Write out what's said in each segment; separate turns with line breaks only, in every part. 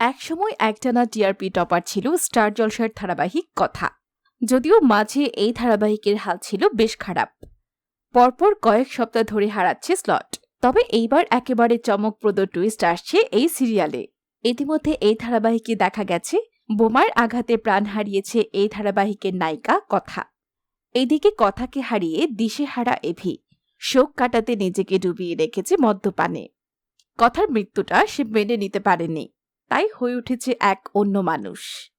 একসময় একটানা TRP topper ছিল স্টার জলসার ধারাবাহিক কথা। যদিও মাঝে এই ধারাবাহিকের হাল ছিল বেশ খারাপ। পরপর কয়েক সপ্তাহ ধরে হারাচ্ছে স্লট। তবে এইবার একেবারে চমকপ্রদ টুইস্ট আসছে এই সিরিয়ালে। ইতিমধ্যে এই ধারাবাহিকে দেখা গেছে, বোমার আঘাতে প্রাণ হারিয়েছে এই ধারাবাহিকের নায়িকা কথা। এদিকে কথাকে হারিয়ে দিশেহারা এভি, শোক কাটাতে নিজেকে ডুবিয়ে রেখেছে মদ্যপানে। কথার মৃত্যুটা সে মেনে নিতে পারেনি। তাই হয়ে উঠেছে এক অন্য মানুষ।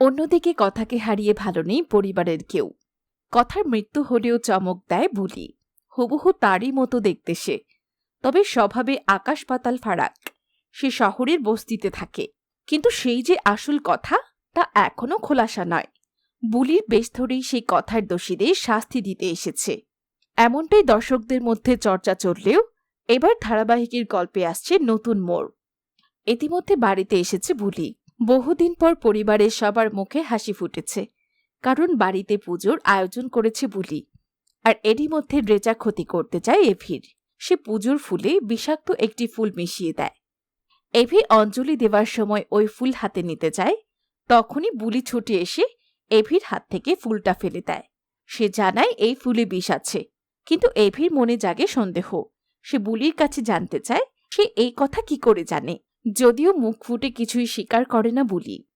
অন্যদিকে কথাকে হারিয়ে ভালো নেই পরিবারের কেউ। কথার মৃত্যু হলেও চমক দেয় বুলি। হুবহু তারই মতো দেখতে সে। তবে স্বভাবে আকাশ পাতাল ফারাক। সে শহরের বস্তিতে থাকে। কিন্তু সেই যে আসল কথা, তা এখনও খোলাসা নয়। বুলির বেশ ধরেই সেই কথার দোষীদের শাস্তি দিতে এসেছে। এমনটাই দর্শকদের মধ্যে চর্চা চললেও এবার ধারাবাহিকের গল্পে আসছে নতুন মোড়। ইতিমধ্যে বাড়িতে এসেছে বুলি। বহুদিন পর পরিবারের সবার মুখে হাসি ফুটেছে, কারণ বাড়িতে পুজোর আয়োজন করেছে বুলি। আর এরই মধ্যে রেচা ক্ষতি করতে চায় এভির। সে পুজোর ফুলে বিষাক্ত একটি ফুল মিশিয়ে দেয়। এভি অঞ্জলি দেওয়ার সময় ওই ফুল হাতে নিতে চায়, তখনই বুলি ছুটে এসে এভির হাত থেকে ফুলটা ফেলে দেয়। সে জানায় এই ফুলে বিষ আছে, কিন্তু এভির মনে জাগে সন্দেহ। সে বুলির কাছে জানতে চায়, সে এই কথা কি করে জানে? যদিও মুখ ফুটে কিছুই স্বীকার করে না বুলি।